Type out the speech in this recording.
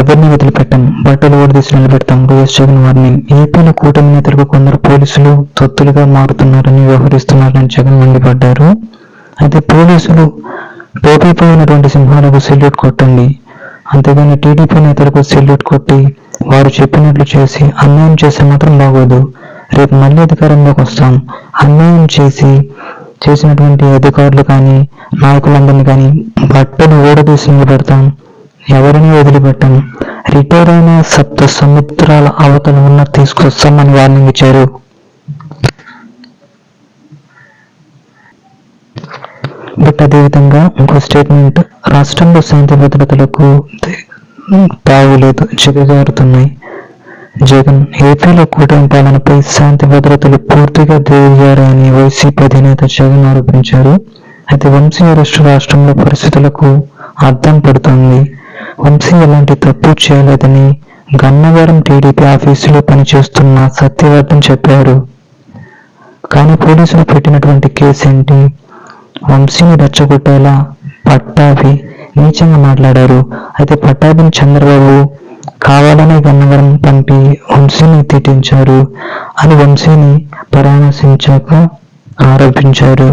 ఎవరిని వదిలిపెట్టం బట్టలు ఓడిదీసి నిలబెడతాం. వైఎస్ జగన్ వార్నింగ్ ఏపీలో కూటమి నేతలకు కొందరు పోలీసులు తొత్తులుగా మారుతున్నారని వ్యవహరిస్తున్నారని జగన్ మండిపడ్డారు. అయితే పోలీసులు టోపీపోయినటువంటి సింహాలకు సెల్యూట్ కొట్టండి. అంతేగాని టీడీపీ నేతలకు సెల్యూట్ కొట్టి వారు చెప్పినట్లు చేసి అన్యాయం చేస్తే మాత్రం బాగోదు. రేపు మళ్ళీ అధికారంలోకి వస్తాం. అన్యాయం చేసి చేసినటువంటి అధికారులు కానీ నాయకులందరినీ కానీ బట్టలు ఓడదీసి నిలబెడతాం. ఎవరిని వదిలిపెట్టను రిటైర్ అయిన సప్త సముద్రాల అవతల ఉన్న తీసుకొస్తామని వార్నింగ్ ఇచ్చారు. బట్ అదేవిధంగా ఇంకో స్టేట్మెంట్ రాష్ట్రంలో శాంతి భద్రతలకు తావులేదు జిగజారుతున్నాయి. జగన్ ఏపీలో కూటమి పాలనపై శాంతి భద్రతలు పూర్తిగా దిగజారని వైసీపీ అధినేత జగన్ ఆరోపించారు. అయితే వంశీ అరెస్టు రాష్ట్రంలో పరిస్థితులకు అర్థం పడుతుంది. వంశీ ఎలాంటి తప్పు చేయలేదని గన్నవరం టీడీపీ ఆఫీసులో పనిచేస్తున్న సత్యవర్ధన్ చెప్పారు. కానీ పోలీసులు పెట్టినటువంటి కేసు ఏంటి వంశీని రెచ్చగొట్టేలా పట్టాభి నీచంగా మాట్లాడారు. అయితే పట్టాభిని చంద్రబాబు కావాలనే గన్నవరం పంపి వంశీని తిట్టించారు అని వంశీని పరామర్శించాక ఆరోపించారు.